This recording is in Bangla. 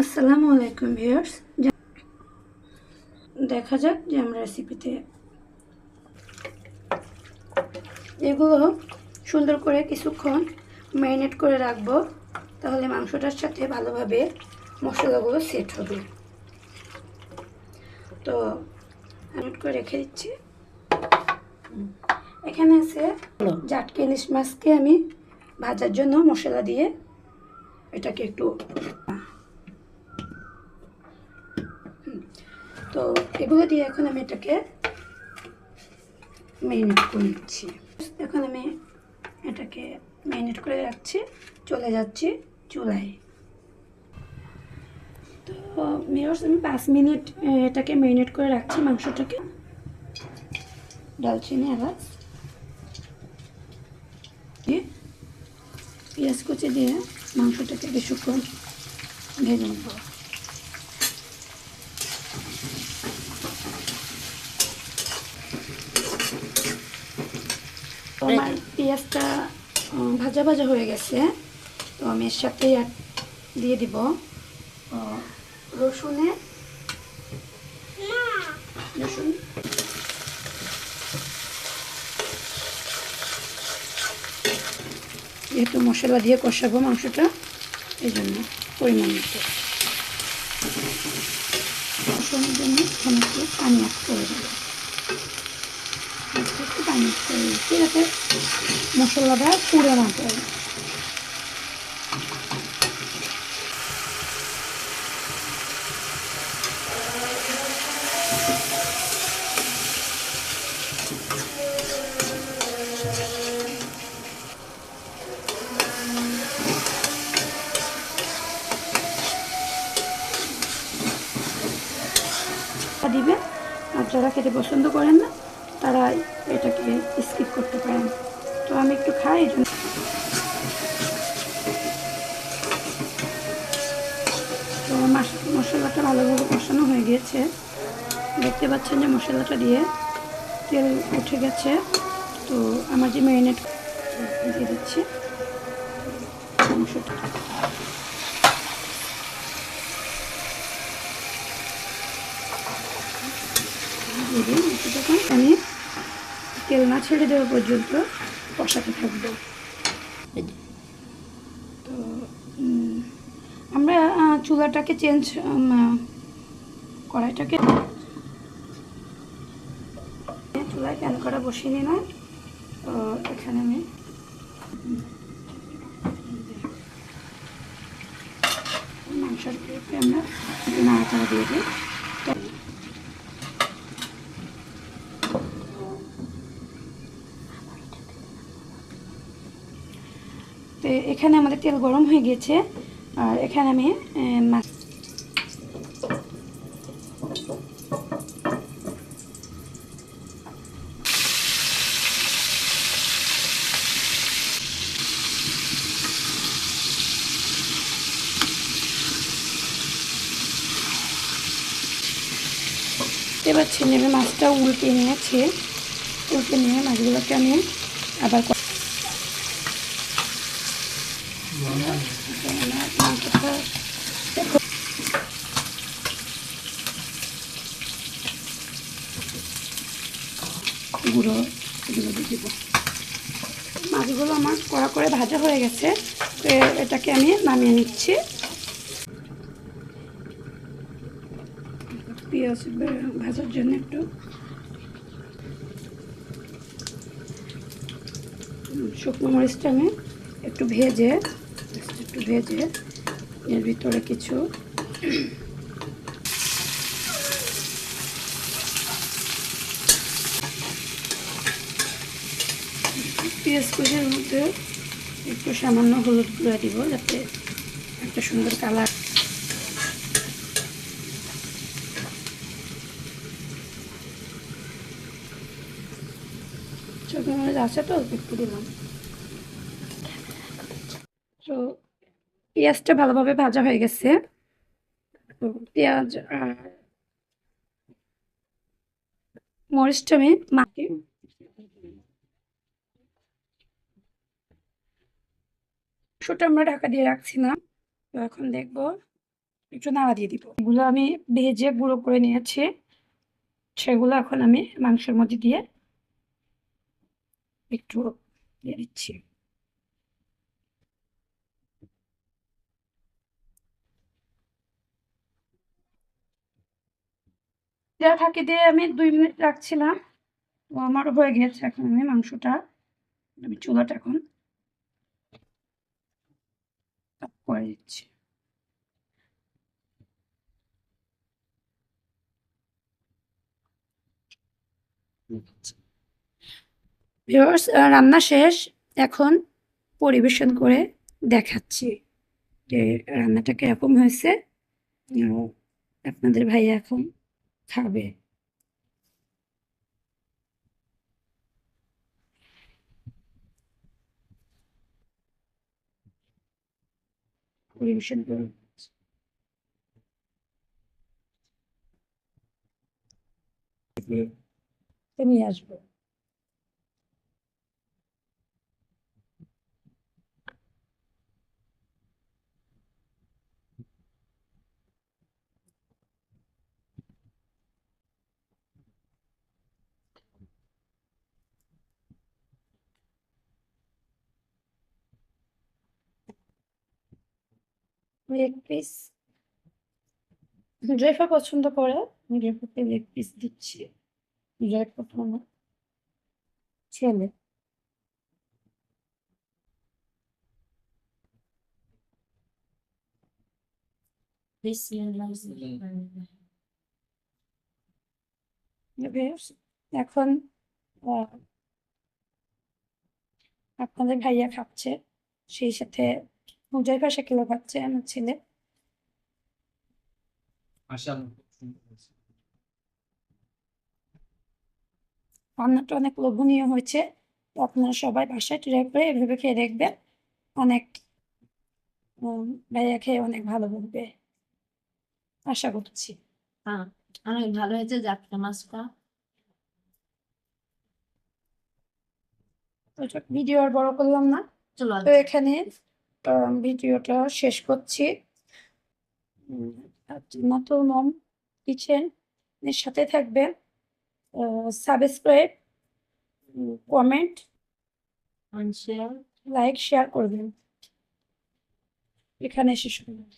আসসালামু আলাইকুম ভিউয়ার্স। দেখা যাক যে আমরা রেসিপিতে এগুলো সুন্দর করে কিছুক্ষণ ম্যারিনেট করে রাখব, তাহলে মাংসটার সাথে ভালোভাবে মশলাগুলো সেট হবে। তো আমি করে রেখে দিচ্ছি। এখানে আছে জাটকে ইলিশ মাছকে আমি ভাজার জন্য মশলা দিয়ে এটাকে একটু তো এগুলো দিয়ে এখন আমি এটাকে ম্যারিনেট করে নিচ্ছি। এখন আমি এটাকে ম্যারিনেট করে রাখছি, চলে যাচ্ছি চুলায়। তো মেয়র্স আমি পাঁচ মিনিট এটাকে ম্যারিনেট করে রাখছি মাংসটাকে। ডালচিনি, এলাচ দিয়ে পেঁয়াজ কুচি দিয়ে মাংসটাকে কিছুক্ষণ ভেজে নেব। আমার পেঁয়াজটা ভাজা ভাজা হয়ে গেছে। তো আমি এর সাথে দিয়ে দিব। রসুনে রসুন। যেহেতু মশলা দিয়ে কষাবো মাংসটা, এই জন্য পরিমাণ মতো। কষানোর জন্য আমি একটু পানি অ্যাড করে দেবো। একটু পানি করে দিচ্ছি মশলাটা পুড়ে না দিবে। আর যারা খেতে পছন্দ করেন না তারা এটাকে স্কিপ করতে পারেন। তো আমি একটু খাই তো মশলাটা ভালোভাবে কষানো হয়ে গিয়েছে। দেখতে পাচ্ছেন যে মশলাটা দিয়ে তেল উঠে গেছে। তো আমার যে ম্যারিনেট দিয়ে দিচ্ছি দিয়ে দিন তখন আমি তেল না ছেড়ে দেওয়া পর্যন্ত কষাতে থাকব। তো আমরা চুলাটাকে চেঞ্জ কড়াইটাকে চুলায় প্যান করা বসিয়ে নিলাম। তো এখানে আমি মাংসের আমরা নাড়াচাড়া দিয়ে দিই। তো এখানে আমাদের তেল গরম হয়ে গিয়েছে আর এখানে আমি মাছ পাচ্ছেন আমি মাছটা উল্টে নিয়েছি। উল্টে নিয়ে মাছগুলোকে আমি আবার গুঁড়ো, এগুলো দিয়ে মাছগুলো আমার কড়া করে ভাজা হয়ে গেছে। এটাকে আমি নামিয়ে নিচ্ছি। পেঁয়াজ ভাজার জন্য একটু। শুকনো মরিচটা আমি একটু ভেজে একটু ভেজে এর ভিতরে কিছু পেঁয়াজ কুচির মধ্যে একটু সামান্য হলুদ গুঁড়া দিব যাতে একটা সুন্দর কালার শুকনো মরিচ আছে তো? একটু দিলাম তো পেঁয়াজটা ভালোভাবে ভাজা হয়ে গেছে। পেঁয়াজ মরিচটা আমি আমরা ঢাকা দিয়ে রাখছিলাম, তো এখন দেখব, একটু নাড়া দিয়ে দিব। এগুলো আমি ভেজে গুঁড়ো করে নিয়েছি, সেগুলো এখন আমি মাংসের মধ্যে দিয়ে একটু দিয়ে দিচ্ছি। দেওয়া ফাঁকি দিয়ে আমি দুই মিনিট রাখছিলাম। তো আমার হয়ে গেছে এখন আমি মাংসটা। আমি চুলাটা এখন করে দিচ্ছি। রান্না শেষ। এখন পরিবেশন করে দেখাচ্ছি যে রান্নাটা কীরকম হয়েছে। আপনাদের ভাইয়া এখন খাবে। পরিবেশন করে তুমি আসব। লেগ পিস জয়ফা পছন্দ করে আমি জয়ফাকে লেগ পিস দিচ্ছি। জয়ফা আমার ছেলে। এখন আপনাদের ভাইয়া খাচ্ছে সেই সাথে জয়ফা শাকিলও খাচ্ছে আমার ছেলে। রান্নাটা অনেক লোভনীয় হয়েছে। আপনারা সবাই বাসায় ট্রাই করে এভাবে খেয়ে দেখবেন। অনেক ভাইয়া খেয়ে অনেক ভালো বলবে আশা করছি। হ্যাঁ অনেক ভালো হয়েছে জাটকা মাছটা ভিডিও আর বড় করলাম না। চলো তো এখানে ভিডিওটা শেষ করছি। মম কিচেন এর সাথে থাকবেন। সাবস্ক্রাইব কমেন্ট লাইক শেয়ার করবেন। এখানে শেষ করলাম।